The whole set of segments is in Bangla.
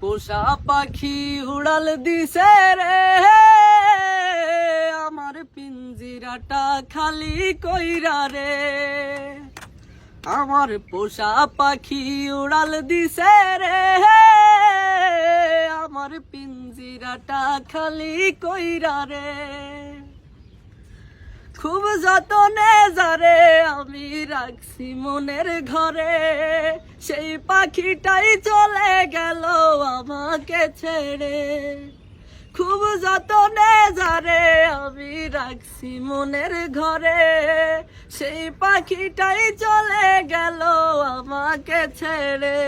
পোষা পাখি উড়াল দিছে রে। আমার পিঞ্জিরাটা খালি কইরা রে। আমার পোষা পাখি উড়াল দিছে রে। আমার পিঞ্জিরাটা খালি কইরা রে। খুব যতনে যারে রাখছি মনের ঘরে। সেই পাখিটাই চলে গেল আমাকে ছেড়ে। খুব যতনে যারে আমি রাখছি মনের ঘরে। সেই পাখিটাই চলে গেল আমাকে ছেড়ে।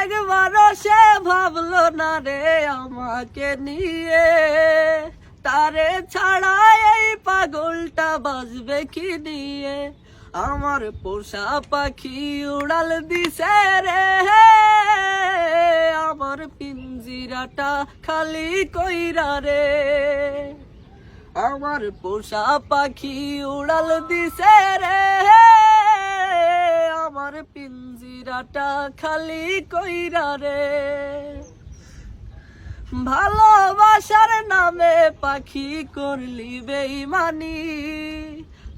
একবারও সে ভাবলো না রে আমাকে নিয়ে। তারে ছাড়া এই পাগলটা বাজবে কি নিয়ে? আমার পোষা পাখি উড়াল দিছে রে। আমার পিঞ্জিরাটা খালি কইরা রে। আমার পোষা পাখি উড়াল দিছে রে। আমার পিঞ্জিরাটা খালি কইরা রে। ভালোবাসার নামে পাখি করলি বেইমানি।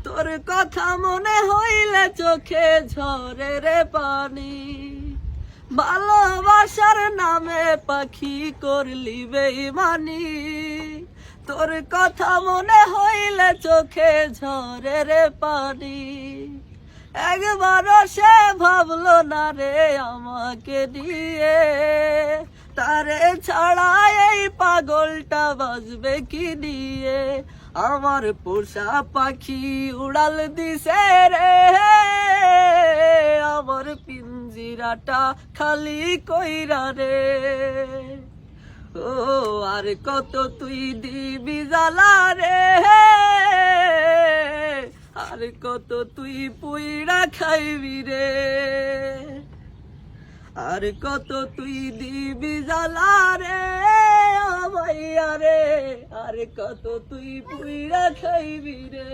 তোর কথা মনে হইলে চোখে ঝরে রে পানি। ভালোবাসার নামে পাখি করলি বেইমানি। তোর কথা মনে হইলে চোখে ঝরে রে পানি। একবারও সে ভাবলো না রে আমাকে দিয়ে। তারে ছাড়া এই পাগলটা বাজবে কি নিয়ে? আমার পোষা পাখি উড়াল দিছে রে। আমার পিঞ্জিরাটা খালি কইরা রে। ও, আর কত তুই দিবি জ্বালা রে। আর কত তুই পুইরা খাইবি রে। আর কত তুই দিবি জ্বালা রে রে। আর কত তুই পুইরা খাইবি রে?